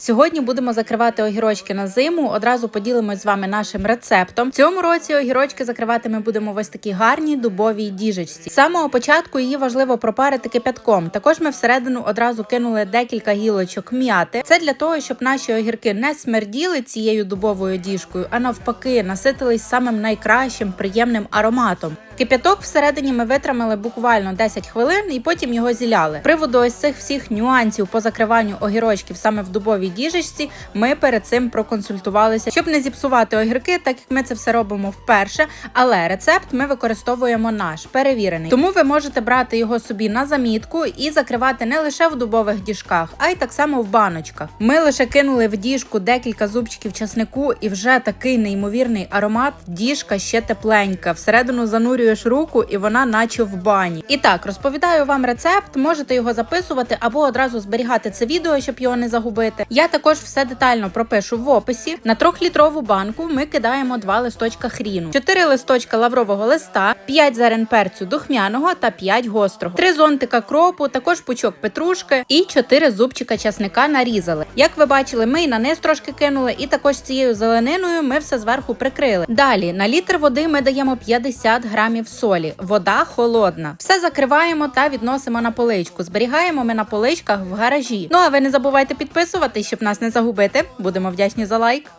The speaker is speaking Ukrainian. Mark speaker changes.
Speaker 1: Сьогодні будемо закривати огірочки на зиму. Одразу поділимось з вами нашим рецептом. В цьому році огірочки закривати ми будемо в ось такій гарній дубовій діжечці. З самого початку її важливо пропарити кипятком. Також ми всередину одразу кинули декілька гілочок м'яти. Це для того, щоб наші огірки не смерділи цією дубовою діжкою, а навпаки, наситились самим найкращим приємним ароматом. Кип'яток всередині ми витримали буквально 10 хвилин і потім його зіляли. Приводу ось цих всіх нюансів по закриванню огірочків саме в дубовій діжечці. Ми перед цим проконсультувалися, щоб не зіпсувати огірки, так як ми це все робимо вперше. Але рецепт ми використовуємо наш перевірений. Тому ви можете брати його собі на замітку і закривати не лише в дубових діжках, а й так само в баночках. Ми лише кинули в діжку декілька зубчиків часнику, і вже такий неймовірний аромат. Діжка ще тепленька. Всередину занурюєш руку, і вона наче в бані. І так розповідаю вам рецепт. Можете його записувати або одразу зберігати це відео, щоб його не загубити. Я також все детально пропишу в описі. На трьохлітрову банку ми кидаємо два листочка хріну, 4 листочка лаврового листа, 5 зерен перцю духмяного та 5 гострого, 3 зонтика кропу, також пучок петрушки і 4 зубчика часника нарізали. Як ви бачили, ми і на низ трошки кинули, і також цією зелениною ми все зверху прикрили. Далі на літр води ми даємо 50 грамів солі. Вода холодна. Все закриваємо та відносимо на поличку. Зберігаємо ми на поличках в гаражі. Ну а ви не забувайте підписуватись, щоб нас не загубити. Будемо вдячні за лайк.